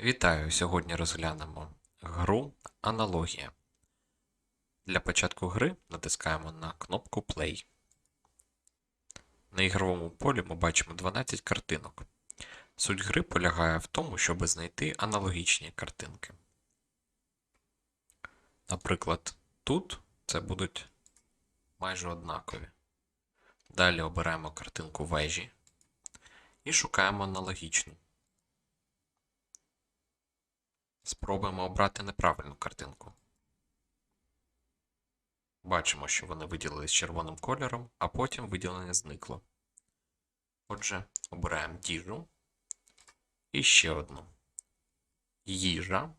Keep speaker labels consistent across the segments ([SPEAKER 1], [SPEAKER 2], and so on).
[SPEAKER 1] Вітаю! Сьогодні розглянемо гру Аналогія. Для початку гри натискаємо на кнопку Play. На ігровому полі ми бачимо 12 картинок. Суть гри полягає в тому, щоб знайти аналогічні картинки. Наприклад, тут це будуть майже однакові. Далі обираємо картинку вежі і шукаємо аналогічну. Спробуємо обрати неправильну картинку. Бачимо, що вони виділились червоним кольором, а потім виділення зникло. Отже, обираємо їжу і ще одну. Їжа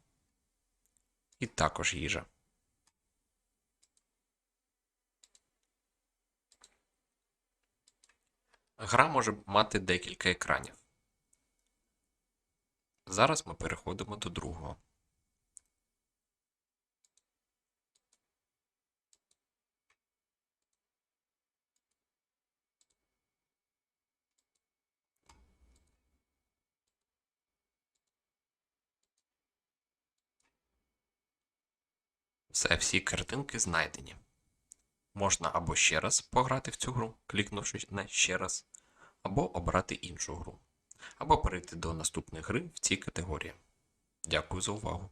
[SPEAKER 1] і також їжа. Гра може мати декілька екранів. Зараз ми переходимо до другого. Все, всі картинки знайдені. Можна або ще раз пограти в цю гру, клікнувши на ще раз, або обрати іншу гру, або перейти до наступної гри в цій категорії. Дякую за увагу!